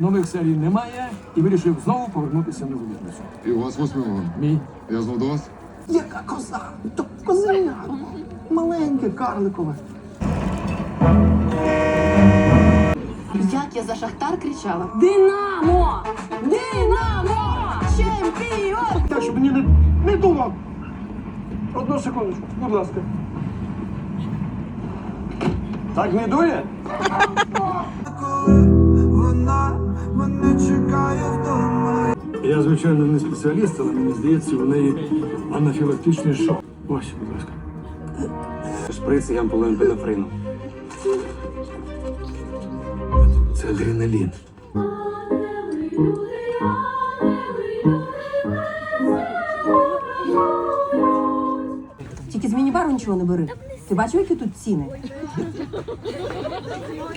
Нових серій немає і вирішив знову повернутися на залізницю. І у вас восьмий вагон. Мій. Я знов до вас. Яка коза? То козенятко. Маленьке, карликове. Як я за шахтар кричала? Динамо! Динамо! Чемпіон! Так, щоб мені не, не думав. Одну секундочку, будь ласка. Так не дує? Я, звичайно, не спеціаліст, але мені здається, у неї анафілактичний шок. Ось, будь ласка. Шприц і ампулою пенофрину. Це адреналін. Тільки з міні-бару нічого не бери. Ти бачив, які тут ціни?